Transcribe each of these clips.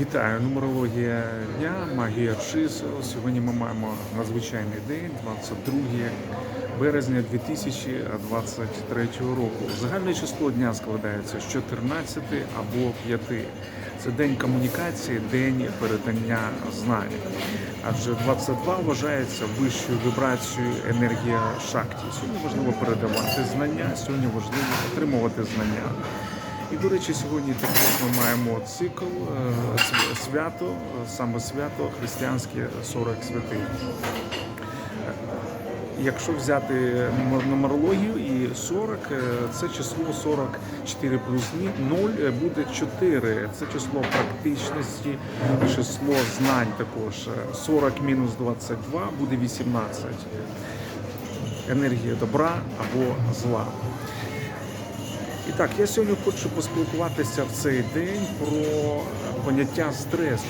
Вітаю, нумерологія дня, магія Шису. Сьогодні ми маємо надзвичайний день, 22 березня 2023 року. Загальне число дня складається з 14 або 5. Це день комунікації, день передання знань. Адже 22 вважається вищою вібрацією енергія шакті. Сьогодні важливо передавати знання, сьогодні важливо отримувати знання. І, до речі, сьогодні також ми маємо цикл е, свято, саме свято християнське 40 святих. Якщо взяти нумерологію і 40, е, це число 44 плюс 0 е, буде 4. Це число практичності, число знань також. Е, 40 мінус 22 буде 18. Енергія добра або зла. І так, я сьогодні хочу поспілкуватися в цей день про поняття стресу.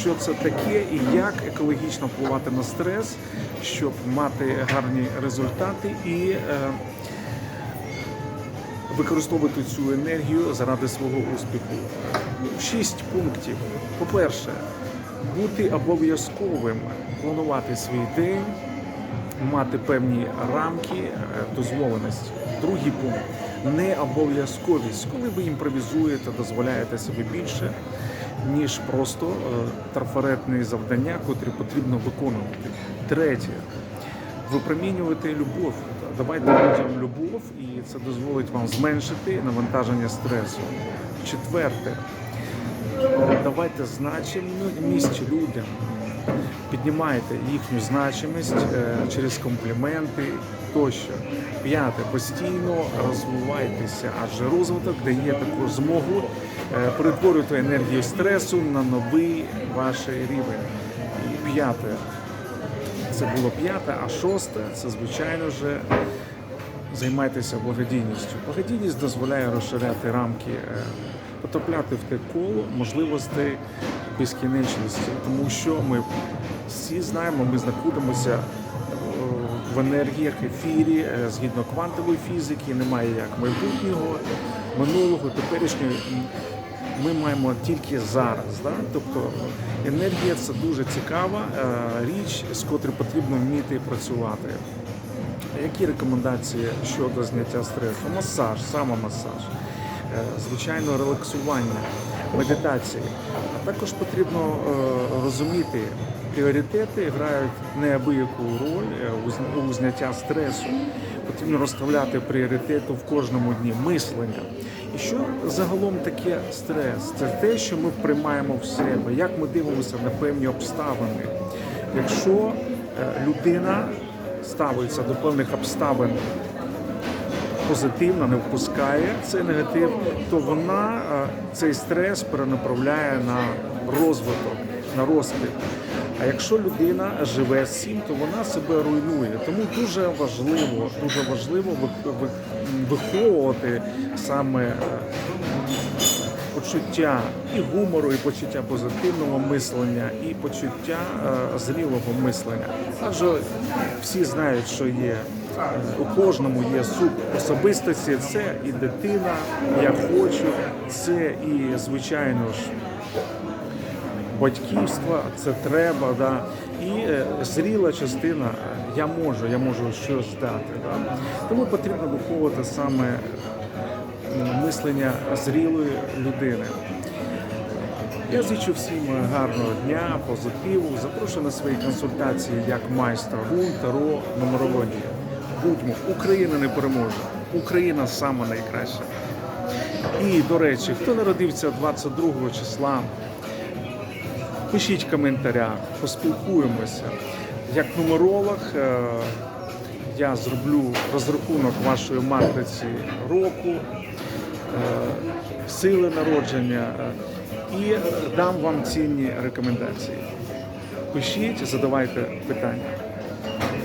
Що це таке і як екологічно впливати на стрес, щоб мати гарні результати і е, використовувати цю енергію заради свого успіху. Шість пунктів. По-перше, бути обов'язковим, планувати свій день, мати певні рамки е, дозволеності. Другий пункт не обов'язковість, коли ви імпровізуєте, дозволяєте собі більше, ніж просто е, трафаретні завдання, котрі потрібно виконувати. Третє випромінювати любов. Давайте людям любов, і це дозволить вам зменшити навантаження стресу. Четверте, давайте значимість людям. Піднімайте їхню значимість е, через компліменти тощо. П'яте, постійно розвивайтеся, адже розвиток дає таку змогу е, перетворювати енергію стресу на новий ваш рівень. П'яте, це було п'яте, а шосте це звичайно ж займайтеся благодійністю. Благодійність дозволяє розширяти рамки, е, потрапляти в те коло можливостей безкінечності, тому що ми всі знаємо, ми знаходимося е, в енергіях ефірі е, згідно квантової фізики, немає як майбутнього, минулого, теперішнього. Ми маємо тільки зараз. Да? Тобто енергія це дуже цікава річ, з котрою потрібно вміти працювати. Які рекомендації щодо зняття стресу? Масаж, самомасаж, е, звичайно, релаксування, медитація. А також потрібно е, розуміти, пріоритети грають неабияку роль е, у зн- зняття стресу. Потрібно розставляти пріоритети в кожному дні мислення. І що загалом таке стрес? Це те, що ми приймаємо в себе, як ми дивимося на певні обставини. Якщо людина ставиться до певних обставин позитивно, не впускає цей негатив, то вона е, цей стрес перенаправляє на розвиток, на розквіт. А якщо людина живе з цим, то вона себе руйнує. Тому дуже важливо, дуже важливо ви- ви- виховувати саме е, почуття і гумору, і почуття позитивного мислення, і почуття е, зрілого мислення. Адже всі знають, що є е, у кожному є суп особистості. Це і дитина, я хочу, це і звичайно ж батьківства, це треба, да. і е, зріла частина я можу, я можу щось дати. Да. Тому потрібно виховувати саме мислення зрілої людини. Я зичу всім гарного дня, позитиву. Запрошую на свої консультації як майстра гун, таро, нумерологія. Будьмо, Україна не переможе. Україна сама найкраща. І, до речі, хто народився 22 числа, пишіть в коментарях, поспілкуємося. Як нумеролог е, я зроблю розрахунок вашої матриці року, сили народження е, і дам вам цінні рекомендації. Пишіть, задавайте питання.